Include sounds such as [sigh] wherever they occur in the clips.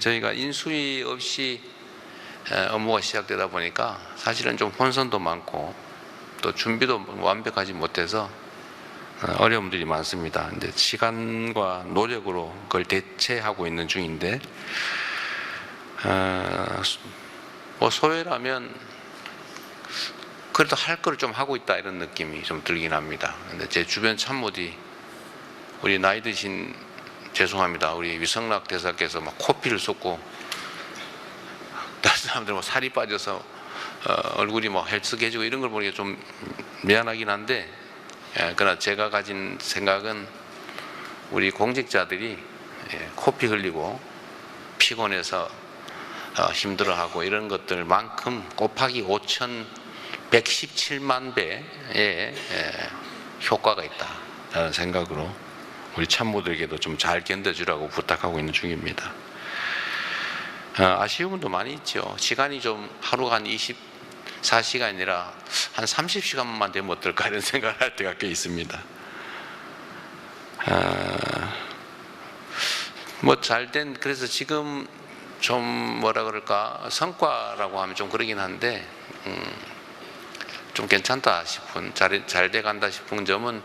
저희가 인수위 없이 에, 업무가 시작되다 보니까 사실은 좀 혼선도 많고 또 준비도 완벽하지 못해서 어, 어려움들이 많습니다. 근데 시간과 노력으로 그걸 대체하고 있는 중인데 어, 뭐 소외라면 그래도 할걸좀 하고 있다 이런 느낌이 좀 들긴 합니다. 근데 제 주변 참모들이 우리 나이 드신 죄송합니다. 우리 위성락 대사께서 막 코피를 쏟고 다른 사람들 뭐 살이 빠져서 어, 얼굴이 뭐 헬쓱해지고 이런 걸 보니까 좀 미안하긴 한데 예, 그러나 제가 가진 생각은 우리 공직자들이 예, 코피 흘리고 피곤해서 어, 힘들어하고 이런 것들만큼 곱하기 5,117만 배의 예, 효과가 있다라는 생각으로 우리 참모들에게도 좀 잘 견뎌주라고 부탁하고 있는 중입니다. 어, 아쉬운 분도 많이 있죠. 시간이 좀 하루가 한 24시간이 아니라 한 30시간만 되면 어떨까 이런 [laughs] 생각을 할 때가 꽤 있습니다. 뭐 잘 된 그래서 지금 좀 뭐라 그럴까 성과라고 하면 좀 그러긴 한데 음, 좀 괜찮다 싶은 잘 잘 돼간다 싶은 점은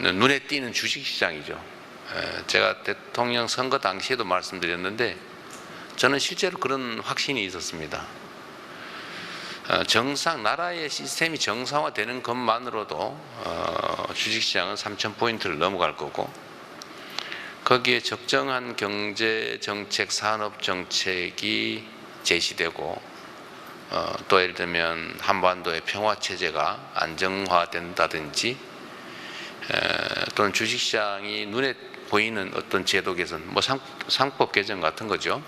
눈에 띄는 주식시장이죠. 에, 제가 대통령 선거 당시에도 말씀드렸는데 저는 실제로 그런 확신이 있었습니다. 어, 정상 나라의 시스템이 정상화되는 것만으로도 어, 주식시장은 3천 포인트를 넘어갈 거고 거기에 적정한 경제 정책, 산업 정책이 제시되고 어, 또 예를 들면 한반도의 평화 체제가 안정화된다든지 에, 또는 주식시장이 눈에 보이는 어떤 제도 개선, 뭐 상, 상법 개정 같은 거죠.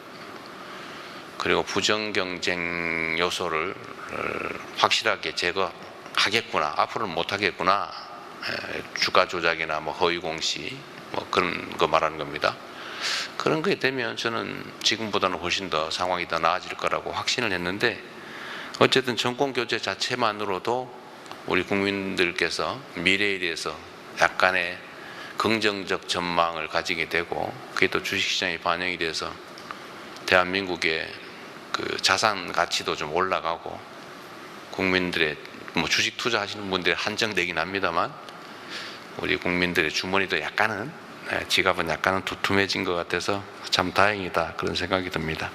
그리고 부정 경쟁 요소를 어, 확실하게 제거하겠구나. 앞으로는 못하겠구나. 에, 주가 조작이나 뭐 허위 공시 뭐 그런 거 말하는 겁니다. 그런 게 되면 저는 지금보다는 훨씬 더 상황이 더 나아질 거라고 확신을 했는데 어쨌든 정권 교체 자체만으로도 우리 국민들께서 미래에 대해서 약간의 긍정적 전망을 가지게 되고 그게 또 주식시장에 반영이 돼서 대한민국의 그 자산 가치도 좀 올라가고 국민들의 뭐 주식 투자하시는 분들이 한정되긴 합니다만 우리 국민들의 주머니도 약간은 네, 지갑은 약간은 두툼해진 것 같아서 참 다행이다 그런 생각이 듭니다.